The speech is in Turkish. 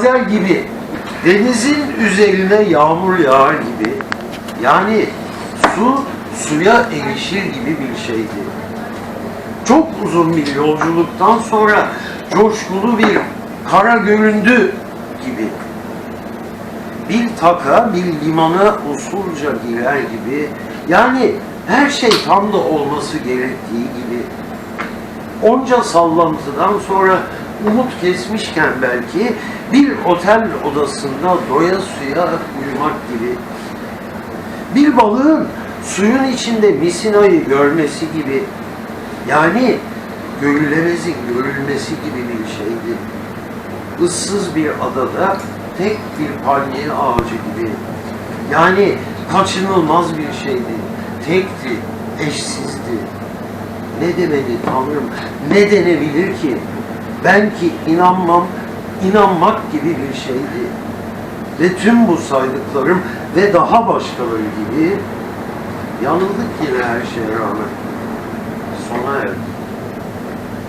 Lazer gibi denizin üzerine yağmur yağar gibi yani su suya erişir gibi bir şeydi. Çok uzun bir yolculuktan sonra coşkulu bir kara göründü gibi. Bir taka bir limana usulca girer gibi yani her şey tam da olması gerektiği gibi onca sallantıdan sonra umut kesmişken belki bir otel odasında doya suya uyumak gibi. Bir balığın suyun içinde misinayı görmesi gibi. Yani görülemezin görülmesi gibi bir şeydi. Issız bir adada tek bir palmiye ağacı gibi. Yani kaçınılmaz bir şeydi. Tekti, eşsizdi. Ne demeli Tanrım, ne denebilir ki? Ben ki inanmam, inanmak gibi bir şeydi. Ve tüm bu saydıklarım ve daha başkaları gibi yanıldık yine her şeye rağmen. Sona erdi.